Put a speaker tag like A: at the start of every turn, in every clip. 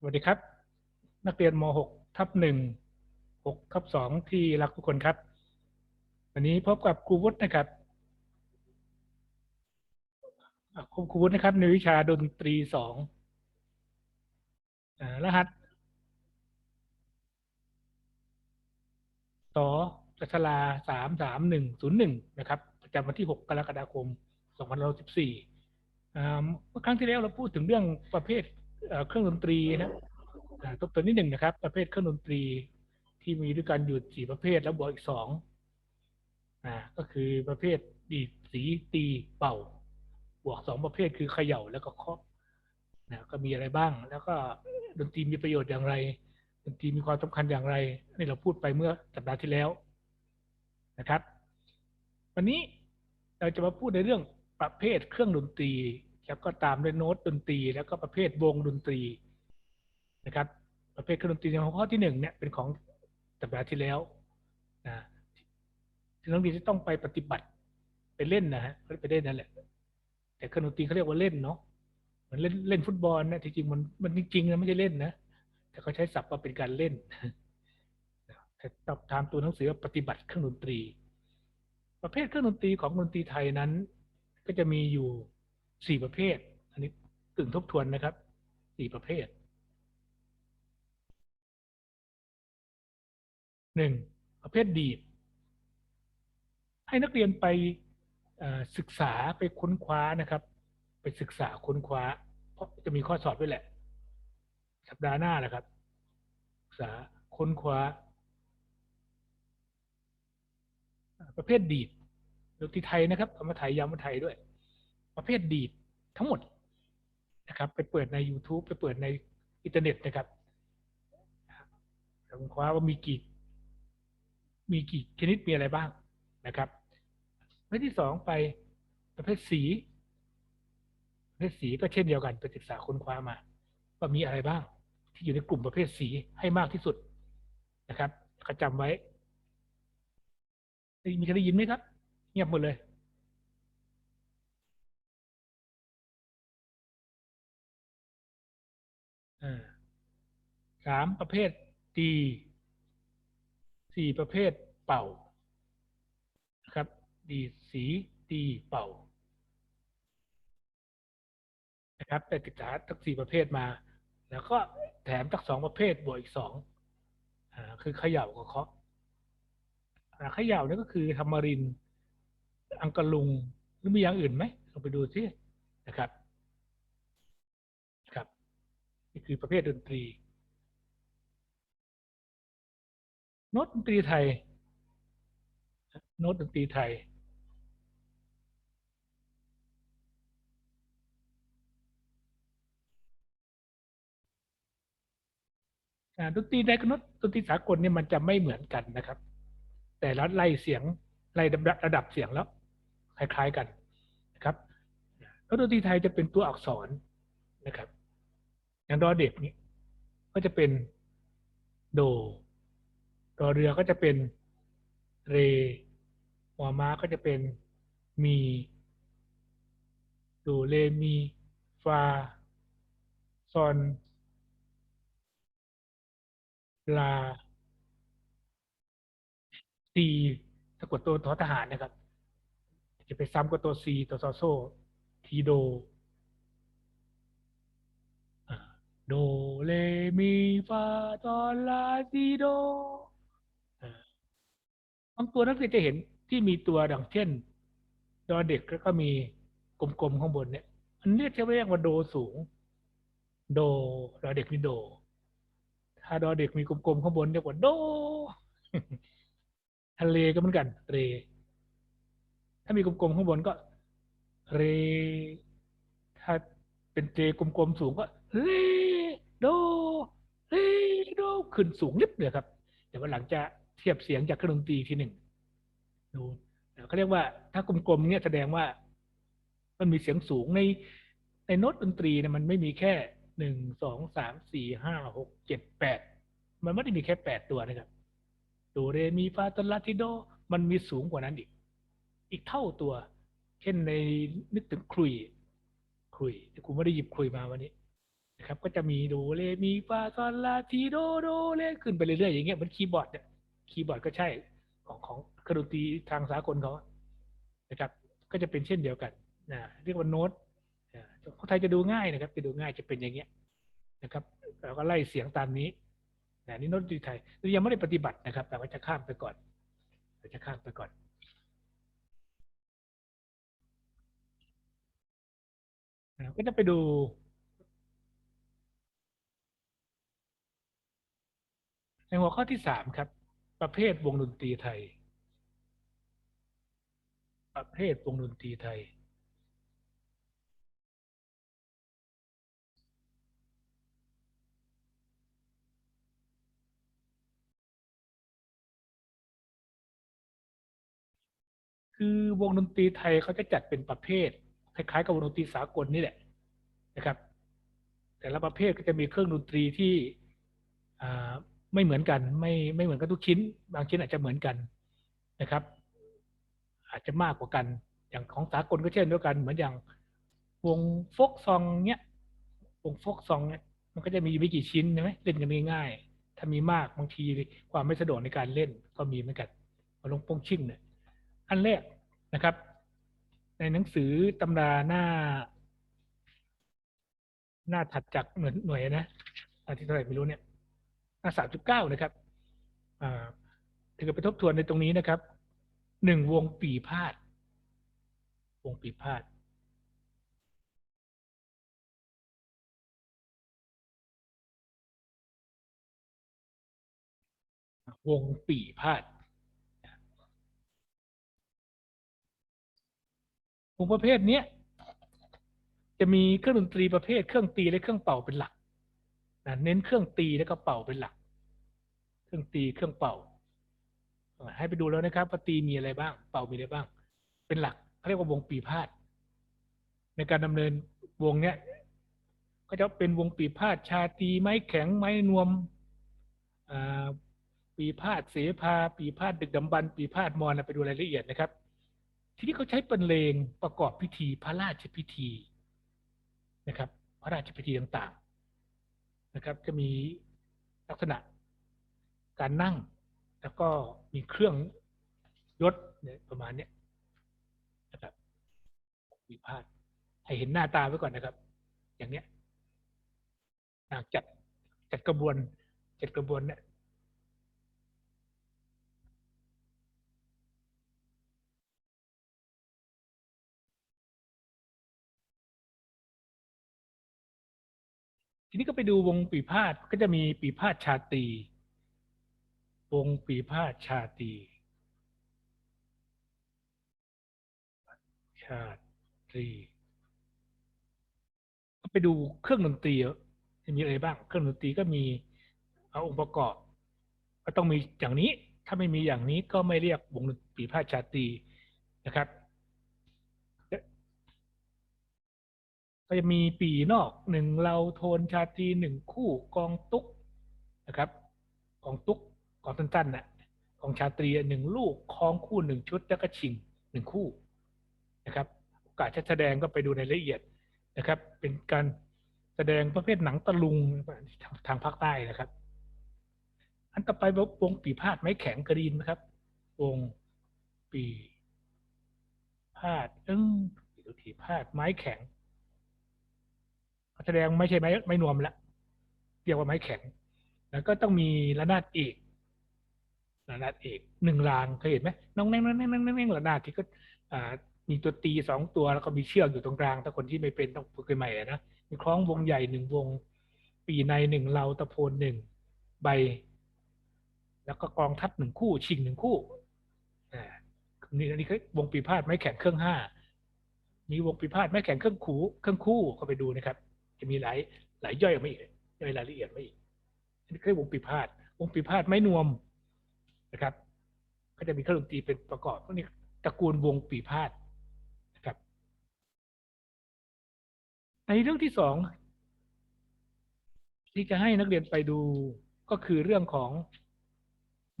A: สวัสดีครับ นักเรียนม .6 ทับหนึ่งหกทับสองที่รักทุกคนครับ วันนี้พบกับครูวุฒินะครับครูครูวุฒินะครับในวิชาดนตรีสองรหัสต่อจัชลาสามสามหนึ่งศูนย์หนึ่งนะครับ ประจำวันที่หกกรกฎาคมสองพันสิบสี่เมื่อครั้งที่แล้วเราพูดถึงเรื่องประเภท เครื่องดนตรีนะอ่าทบทวนนิดหนึ่งนะครับ ประเภทเครื่องดนตรีที่มีด้วยกันอยู่สี่ประเภทแล้วบวกอีกสองอ่าก็คือประเภทดีดสีตีเป่า บวกสองประเภทคือเขย่าแล้วก็เคาะนะก็มีอะไรบ้าง แล้วก็ดนตรีมีประโยชน์อย่างไร ดนตรีมีความสำคัญอย่างไรนี่เราพูดไปเมื่อสัปดาห์ที่แล้วนะครับ วันนี้เราจะมาพูดในเรื่องประเภทเครื่องดนตรี แล้วก็ตามด้วยโน้ตดนตรี แล้วก็ประเภทวงดนตรีนะครับ ประเภทเครื่องดนตรีในหัวข้อที่หนึ่งเนี่ยเป็นของสัปดาห์ที่แล้วนะที่นักเรียนจะต้องไปปฏิบัติไปเล่นนะฮะไปเล่นนั่นแหละ แต่เครื่องดนตรีเขาเรียกว่าเล่นเนาะเหมือนเล่นเล่นฟุตบอลนะที่จริงมันมันจริงๆนะไม่ใช่เล่นนะแต่เขาใช้ศัพท์ว่าเป็นการเล่นแต่ตอบตามตัวหนังสือว่าปฏิบัติเครื่องดนตรี ประเภทเครื่องดนตรีของดนตรีไทยนั้น ก็จะมีอยู่ สี่ประเภท อันนี้ตึงทบทวนนะครับสี่ประเภทหนึ่งประเภทดีด ให้นักเรียนไปศึกษาไปค้นคว้านะครับ ไปศึกษาค้นคว้า เพราะจะมีข้อสอบด้วยแหละ สัปดาห์หน้าแหละครับ ศึกษาค้นคว้า ประเภทดีดดนตรีไทยนะครับคำว่าไทยย้ำว่าไทยด้วย ประเภทดีดทั้งหมดนะครับไปเปิดใน YouTube ไปเปิดในอินเทอร์เน็ตนะครับค้นคว้าว่ามีกี่มีกี่ชนิดมีอะไรบ้างนะครับประเภทที่สองไปประเภทสีประเภทสีก็เช่นเดียวกันไปศึกษาค้นคว้ามา ว่ามีอะไรบ้าง ที่อยู่ในกลุ่มประเภทสีให้มากที่สุดนะครับก็จำไว้มีใครได้ยินไหมครับ เงียบหมดเลย สามประเภทตีสี่ประเภทเป่านะครับดีดสีตีเป่านะครับไปศึกษาทั้งสี่ประเภทมา แล้วก็แถมทั้งสองประเภทบวกอีกสองอ่าคือเขย่ากับเคาะเขย่านี่ก็คือธรรมริน อังกะลุงหรือมีอย่างอื่นไหมลองไปดูซินะครับครับนี่คือประเภทดนตรี โน้ตดนตรีไทย โน้ตดนตรีไทย ดนตรีไทยกับโน้ตดนตรีสากลเนี่ยมันจะไม่เหมือนกันนะครับ แต่ละไล่เสียงไล่ระดับเสียงแล้วคล้ายๆกันนะครับแล้วดนตรีไทยจะเป็นตัวอักษรนะครับ อย่างดอเด็กนี้ก็จะเป็นโด รอเรือก็จะเป็นเรหัวม้าก็จะเป็นมีโดเรมีฟาซอนลาซีสะกดตัวทอทหารนะครับ จะไปซ้ำกับตัวซีตัวซอโซทีโดโดเรมีฟาซอนลาซีโด บางตัวนักเรียนจะเห็นที่มีตัวดังเช่น ดอเด็กแล้วก็มีกลมๆข้างบนเนี่ย อันนี้จะเรียกว่าโดสูง โดดอเด็กมีโด ถ้าดอเด็กมีกลมๆข้างบนเรียกว่าโด ทะเลก็เหมือนกันเร ถ้ามีกลมๆข้างบนก็ เร ถ้าเป็นเจกลมๆสูงก็เรโดเรโดขึ้นสูงนิดเดียวครับ เดี๋ยววันหลังจะ เทียบเสียงจากเครื่องดนตรีทีหนึ่งดูเขาเรียกว่าถ้ากลมๆเนี่ยแสดงว่า มันมีเสียงสูงในในโน้ตดนตรีเนี่ยมันไม่มีแค่หนึ่งสองสามสี่ห้าหกเจ็ดแปดมันไม่ได้มีแค่แปดตัวนะครับโดเรมีฟาตลาติโด มันมีสูงกว่านั้นอีก อีกเท่าตัว เช่นในนึกถึงครุยครุยแต่กูไม่ได้หยิบครุยมาวันนี้นะครับ ก็จะมีโดเรมีฟาซอลลาทีโดโดเลขึ้นไปเรื่อยๆอย่างเงี้ยเหมือนคีย์บอร์ดเนี่ย คีย์บอร์ดก็ใช่ของของเครื่องดนตรีทางสากลเขานะครับ ก็จะเป็นเช่นเดียวกันนะเรียกว่าโน้ตคนไทยจะดูง่ายนะครับ จะดูง่ายจะเป็นอย่างเงี้ยนะครับเราก็ไล่เสียงตามนี้นะนี่โน้ตดนตรีไทยยังไม่ได้ปฏิบัตินะครับ แต่ว่าจะข้ามไปก่อนเราจะข้ามไปก่อนนะก็จะไปดูในหัวข้อที่สามครับ ประเภทวงดนตรีไทย ประเภทวงดนตรีไทย คือวงดนตรีไทยเขาจะจัดเป็นประเภท คล้ายๆ กับวงดนตรีสากลนี่แหละนะครับ แต่ละประเภทก็จะมีเครื่องดนตรีที่ ไม่เหมือนกัน ไม่ไม่เหมือนกันทุกชิ้น บางชิ้นอาจจะเหมือนกันนะครับ อาจจะมากกว่ากัน อย่างของสากลก็เช่นเดียวกัน เหมือนอย่างวงฟกซองเนี้ยวงฟกซองเนี้ยมันก็จะมีไม่กี่ชิ้นใช่ไหมเล่นกันง่ายๆถ้ามีมากบางทีความไม่สะดวกในการเล่นก็มีเหมือนกันมาลงโป้งชิ่งเนี่ยอันแรกนะครับ ในหนังสือตำราหน้า หน้าถัดจากหน่วยหน่วยนะอันที่เท่าไหร่ไม่รู้เนี่ย สามจุดเก้านะครับถึงกับไปทบทวนในตรงนี้นะครับหนึ่งวงปีพาดวงปีพาดวงปีพาดวงประเภทนี้จะมีเครื่องดนตรีประเภทเครื่องตีและเครื่องเป่าเป็นหลัก นะเน้นเครื่องตีและก็เป่าเป็นหลัก เครื่องตีเครื่องเป่า ให้ไปดูแล้วนะครับว่าตีมีอะไรบ้าง เป่ามีอะไรบ้าง เป็นหลักเขาเรียกว่าวงปีพาดในการดำเนินวงเนี้ยก็จะเป็นวงปีพาดชาตีไม้แข็งไม้นวมอ่าปีพาดเสภาปีพาดดึกดำบรรพ์ปีพาดมอนไปดูรายละเอียดนะครับ ทีนี้เขาใช้บรรเลงประกอบพิธีพระราชพิธีนะครับ พระราชพิธีต่างๆ นะครับ จะมีลักษณะการนั่ง แล้วก็มีเครื่องยศเนี่ยประมาณนี้นะครับวิพาทให้เห็นหน้าตาไว้ก่อนนะครับ อย่างเนี้ยจัดจัดกระบวนจัดกระบวนเนี่ย ทีนี้ก็ไปดูวงปีพาดก็จะมีปีพาดชาตีวงปีพาดชาตี ชาตีก็ไปดูเครื่องดนตรีจะมีอะไรบ้าง เครื่องดนตรีก็มีเอาองค์ประกอบ ก็ต้องมีอย่างนี้ ถ้าไม่มีอย่างนี้ก็ไม่เรียกวงดนตรีพาดชาตีนะครับ ก็จะมีปีนอกหนึ่งเราโทนชาตรีหนึ่งคู่กองตุ๊กนะครับกองตุ๊กกองสั้นๆน่ะกองชาตรีหนึ่งลูกคล้องคู่หนึ่งชุดแล้วก็ชิงหนึ่งคู่นะครับโอกาสจะแสดงก็ไปดูในรายละเอียดนะครับ เป็นการแสดงประเภทหนังตะลุงทางทางภาคใต้นะครับ อันต่อไปวงปีพาดไม้แข็งกระดินนะครับ วงปีพาดเอิ้งปีพาดไม้แข็ง แสดงไม่ใช่ไม้ไม้นวมละเรียกว่าไม้แข็ง แล้วก็ต้องมีระนาดเอกระนาดเอกหนึ่งรางเคยเห็นไหมน้องแน่งน้องแน่งน้องแน่งน้องแนงระนาดที่ก็อ่ามีตัวตีสองตัวแล้วก็มีเชือกอยู่ตรงกลาง ถ้าคนที่ไม่เป็นต้องฝึกใหม่นะมีคล้องวงใหญ่หนึ่งวง ปีในหนึ่งเราตะโพนหนึ่งใบ แล้วก็กองทัพหนึ่งคู่ ชิงหนึ่งคู่อ่านี่อันนี้คือวงปีพาดไม้แข็งเครื่องห้ามีวงปีพาดไม้แข็งเครื่องคู่เครื่องคู่ก็ไปดูนะครับ จะมีหลายหลายย่อยออกมาอีกย่อยรายละเอียดมาอีกนนี้คือวงปีพาดวงปีพาดไม้นวมนะครับ ก็จะมีเครื่องดนตรีเป็นประกอบพวกนี้ตระกูลวงปีพาดนะครับ ในเรื่องที่สองที่จะให้นักเรียนไปดูก็คือเรื่องของ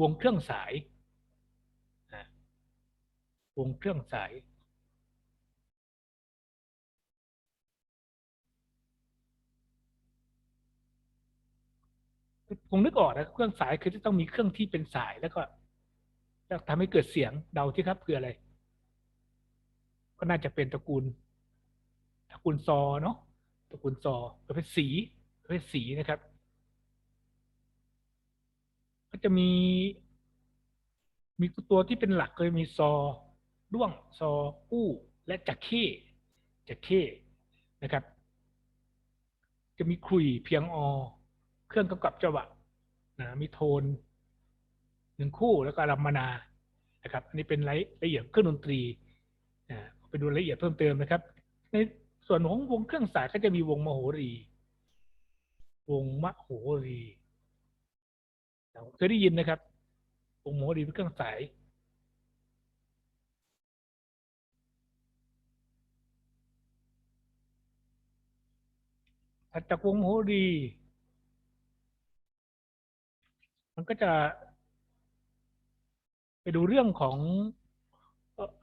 A: วงเครื่องสายวงเครื่องสาย คงนึกออกนะเครื่องสายคือจะต้องมีเครื่องที่เป็นสายแล้วก็จะทำให้เกิดเสียงเดาที่ครับคืออะไร ก็น่าจะเป็นตระกูลตระกูลซอเนาะตระกูลซอประเภทสีประเภทสีนะครับ ก็จะมี มีตัวที่เป็นหลักเลยมีซอด้วงซออู้และจักเข้จักเข้นะครับ จะมีคุยเพียงอ เครื่องกำกับจังหวะ นะมีโทนหนึ่งคู่แล้วก็รัมมนานะครับ อันนี้เป็นรายละเอียดเครื่องดนตรีนะไปดูรายละเอียดเพิ่มเติมนะครับ ในส่วนของวงเครื่องสายก็จะมีวงมโหรี วงมโหรีเคยได้ยินนะครับ วงมโหรีเป็นเครื่องสายถัดจากวงมโหรี มันก็จะไปดูเรื่องของ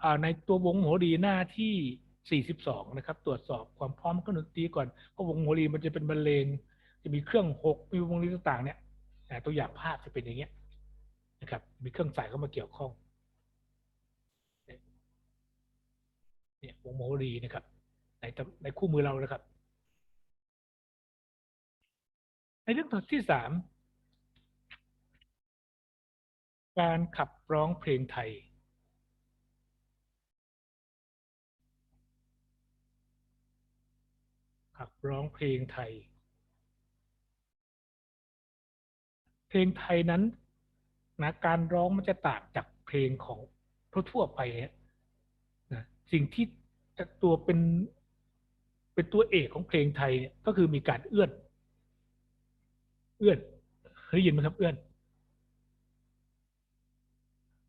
A: อในตัววงโหรีหน้าที่ 42 นะครับ ตรวจสอบความพร้อมเครื่องดนตรีก่อนเพราะวงโหรีมันจะเป็นบรรเลง จะมีเครื่องหกมีวงดนตรีต่างๆ เนี่ยอ่ตัวอย่างภาพจะเป็นอย่างเงี้ยนะครับ มีเครื่องสายเข้ามาเกี่ยวข้องเนี่ยวงโหรีนะครับ ในในคู่มือเรานะครับ ในเรื่องที่สาม การขับร้องเพลงไทยขับร้องเพลงไทย เพลงไทยนั้นนะการร้องมันจะต่างจากเพลงของทั่วๆไปนะสิ่งที่ตัวเป็นเป็นตัวเอกของเพลงไทยเนี่ยก็คือมีการเอื้อน เอื้อนได้ยินไหมครับเอื้อน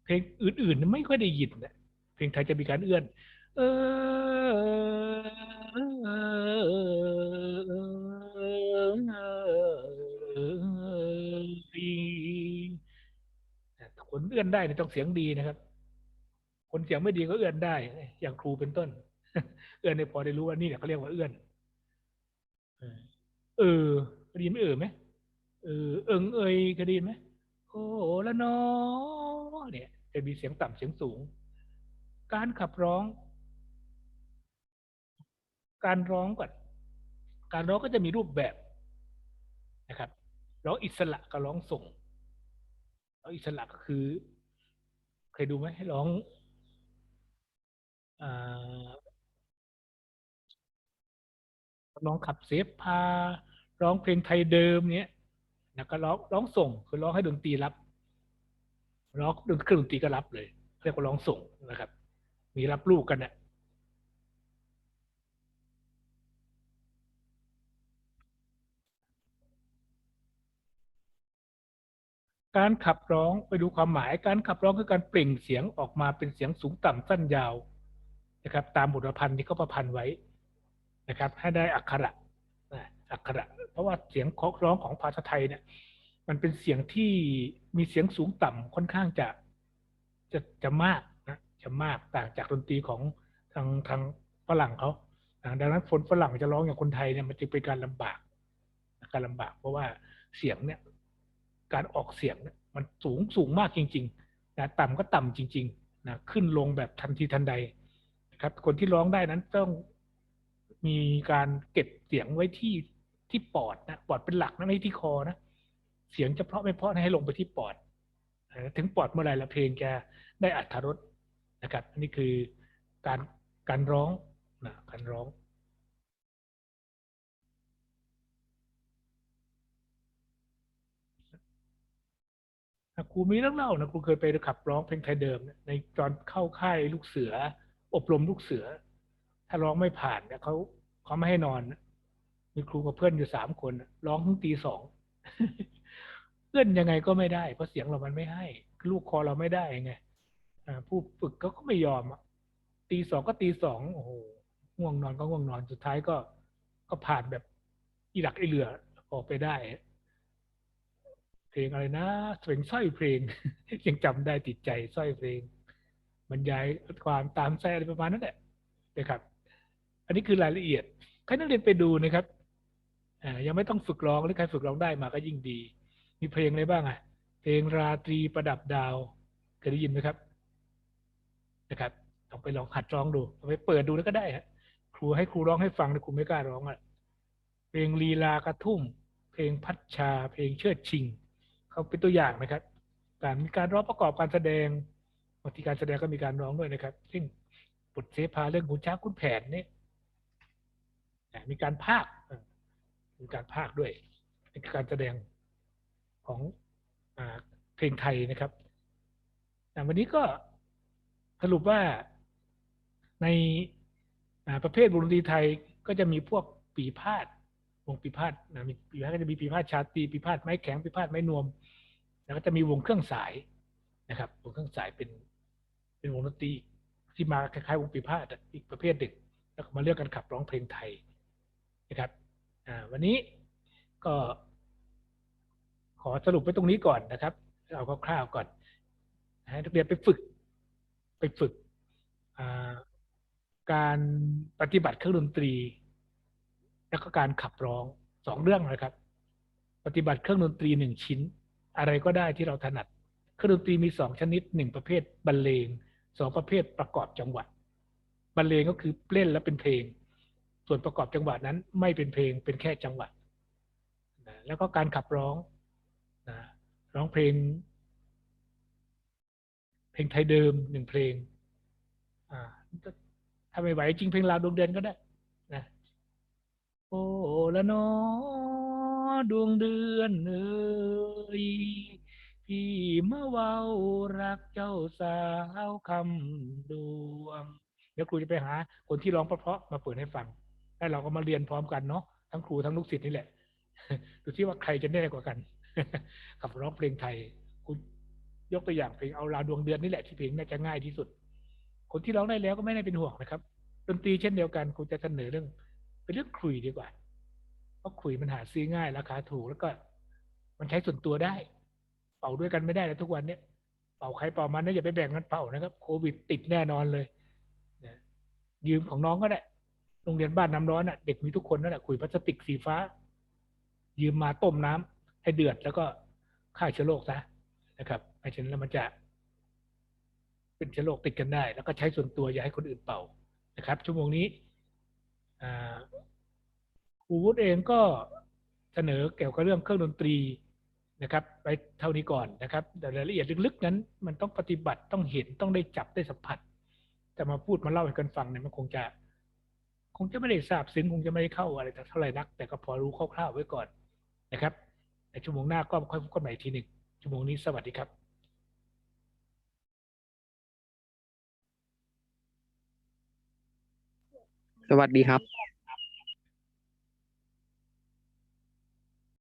A: เพลงอื่นๆไม่ค่อยได้ยินนะเพลงไทยจะมีการเอื้อน เออคนเอื้อนได้ต้องเสียงดีนะครับ คนเสียงไม่ดีก็เอื้อนได้ อย่างครูเป็นต้น เอื้อนในพอได้รู้ว่านี่เนี่ยเขาเรียกว่าเอื้อนเออเคยได้ยินไหมเออไหมเออเอิงเอยเคยได้ยินไหมโอ้ละน้อง เนี่ยจะมีเสียงต่ำเสียงสูง การขับร้อง การร้องก่อนการร้องก็จะมีรูปแบบนะครับร้องอิสระกับร้องส่งร้องอิสระก็คือ เคยดูไหมให้ร้องอร้องขับเสพาร้องเพลงไทยเดิมเนี้ยแล้วก็ร้องร้องส่งคือร้องให้ดนตรีรับ ร้องดนเครื่องดนตรีก็รับเลยเรียกว่าร้องส่งนะครับ มีรับลูกกันเนี่ยการขับร้องไปดูความหมายการขับร้องคือการเปล่งเสียงออกมาเป็นเสียงสูงต่ำสั้นยาวนะครับ ตามบทประพันธ์ที่เขาประพันธ์ไว้นะครับ ให้ได้อักขระนะอักขระ เพราะว่าเสียงของร้องของภาษาไทยเนี่ยมันเป็นเสียงที่ มีเสียงสูงต่ำค่อนข้างจะจะจะมากนะจะมากต่างจากดนตรีของทางทางฝรั่งเขาดังนั้นคนฝรั่งจะร้องอย่างคนไทยเนี่ยมันจะเป็นการลำบากการลำบาก เพราะว่าเสียงเนี่ยการออกเสียงเนี่ยมันสูงสูงมากจริงๆนะต่ำก็ต่ำจริงๆนะขึ้นลงแบบทันทีทันใดนะครับ คนที่ร้องได้นั้นต้องมีการเก็บเสียงไว้ที่ที่ปอดนะปอดเป็นหลักนะไม่ที่คอนะ เสียงจะเพราะไม่เพราะให้ลงไปที่ปอด ถึงปอดเมื่อไหร่ละเพลงจะได้อัธรสนะครับอันนี้คือการการร้องนะการร้องนะครูมีเรื่องเล่านะครูเคยไปขับร้องเพลงไทยเดิม ในตอนเข้าค่ายลูกเสือ อบรมลูกเสือ ถ้าร้องไม่ผ่านเนี่ยเขาเขาไม่ให้นอนมีครูกับเพื่อนอยู่สามคน ร้องถึงตีสอง เพื่อนยังไงก็ไม่ได้เพราะเสียงเรามันไม่ให้ ลูกคอเราไม่ได้ไงผู้ฝึกเขาก็ไม่ยอมตีสองก็ตีสองโอ้โหง่วงนอนก็ง่วงนอนสุดท้ายก็ก็ผ่านแบบอีหลักอีเหลือออกไปได้ เพลงอะไรนะเพลงสร้อยเพลง ยังจำได้ติดใจสร้อยเพลงบรรยายความตามใจอะไรประมาณนั้นแหละนะครับ อันนี้คือรายละเอียดให้นักเรียนไปดูนะครับยังไม่ต้องฝึกร้องหรือใครฝึกร้องได้มาก็ยิ่งดี มีเพลงอะไรบ้างอะ เพลงราตรีประดับดาวเคยได้ยินไหมครับ นะครับลองไปลองหัดร้องดูลองไปเปิดดูแล้วก็ได้ฮะครูให้ครูร้องให้ฟังแต่ครูไม่กล้าร้องอะ เพลงลีลากระทุ่ม เพลงพัชชา เพลงเชิดชิง เขาเป็นตัวอย่างนะครับ การมีการร้องประกอบการแสดงบางทีการแสดงก็มีการร้องด้วยนะครับ ซึ่งบทเสภาเรื่องขุนช้างขุนแผนเนี่ยมีการพากุมีการพากด้วยในการแสดง ของอเพลงไทยนะครับอ่วันนี้ก็สรุปว่าในประเภทวงดนตรีไทยก็จะมีพวกปีพาดวงปีพาดนะมีปีพาดก็จะมีปีพาดชาตีปีพาดไม้แข็งปีพาดไม้นวม แล้วก็จะมีวงเครื่องสายนะครับ วงเครื่องสายเป็นเป็นวงดนตรีที่มาคล้ายๆวงปีพาดอีกประเภทหนึ่งแล้วมาเลือกกันขับร้องเพลงไทยนะครับวันนี้ก็ ขอสรุปไว้ตรงนี้ก่อนนะครับ เอาคร่าวๆก่อนให้นักเรียนไปฝึก ไปฝึกการปฏิบัติเครื่องดนตรี แล้วก็การขับร้องสองเรื่องนะครับ ปฏิบัติเครื่องดนตรีหนึ่งชิ้น อะไรก็ได้ที่เราถนัด เครื่องดนตรีมีสองชนิดหนึ่งประเภทบรรเลงสองประเภทประกอบจังหวะบรรเลงก็คือเล่นแล้วเป็นเพลง ส่วนประกอบจังหวะนั้นไม่เป็นเพลงเป็นแค่จังหวะแล้วก็การขับร้อง ร้องเพลง เพลงไทยเดิมหนึ่งเพลง อ่าถ้าไม่ไหวจริงเพลงลาวดวงเดือนก็ได้นะโอ้ละนอดวงเดือนเอ่ยพี่มาเว้ารักเจ้าสาวคำดวงเดี๋ยวครูจะไปหา คนที่ร้องเพราะๆมาเปิดให้ฟังแล้วเราก็มาเรียนพร้อมกันเนาะทั้งครูทั้งลูกศิษย์นี่แหละดูที่ว่าใครจะแน่กว่ากัน กับร้องเพลงไทย คุณยกตัวอย่างเพลงเอาลาวดวงเดือนนี่แหละที่เพลงน่าจะง่ายที่สุด คนที่ร้องได้แล้วก็ไม่ได้เป็นห่วงนะครับดนตรีเช่นเดียวกันครูจะเสนอเรื่อง เป็นเรื่องขลุ่ยดีกว่าเพราะขลุ่ยมันหาซื้อง่ายราคาถูกแล้วก็ มันใช้ส่วนตัวได้ เป่าด้วยกันไม่ได้แล้วทุกวันเนี้ยเป่าใครเป่ามันนะอย่าไปแบ่งกันเป่านะครับ โควิดติดแน่นอนเลยนะยืมของน้องก็ได้โรงเรียนบ้านน้ำร้อนอะเด็กมีทุกคนนั่นแหละขลุ่ยพลาสติกสีฟ้า ยืมมาต้มน้ำ ให้เดือดแล้วก็ฆ่าเชื้อโรคซะนะครับไม่เช่นนั้นแล้วมันจะ เป็นเชื้อโรคติดกันได้ แล้วก็ใช้ส่วนตัวอย่าให้คนอื่นเป่านะครับ ชั่วโมงนี้ครูวุฒิเองก็เสนอเกี่ยวกับเรื่องเครื่องดนตรีนะครับ ไปเท่านี้ก่อนนะครับแต่รายละเอียดลึกๆนั้น มันต้องปฏิบัติต้องเห็นต้องได้จับได้สัมผัสจะมาพูดมาเล่าให้กันฟังเนี่ยมันคงจะ คงจะไม่ได้ทราบซึ้งคงจะไม่ได้เข้าอะไรเท่าไหร่นัก แต่ก็พอรู้คร่าวๆไว้ก่อนนะครับ ในชั่วโมงหน้าก็ค่อยพบกันใหม่อีกทีหนึ่งชั่วโมงนี้สวัสดีครับ
B: สวัสดีครับ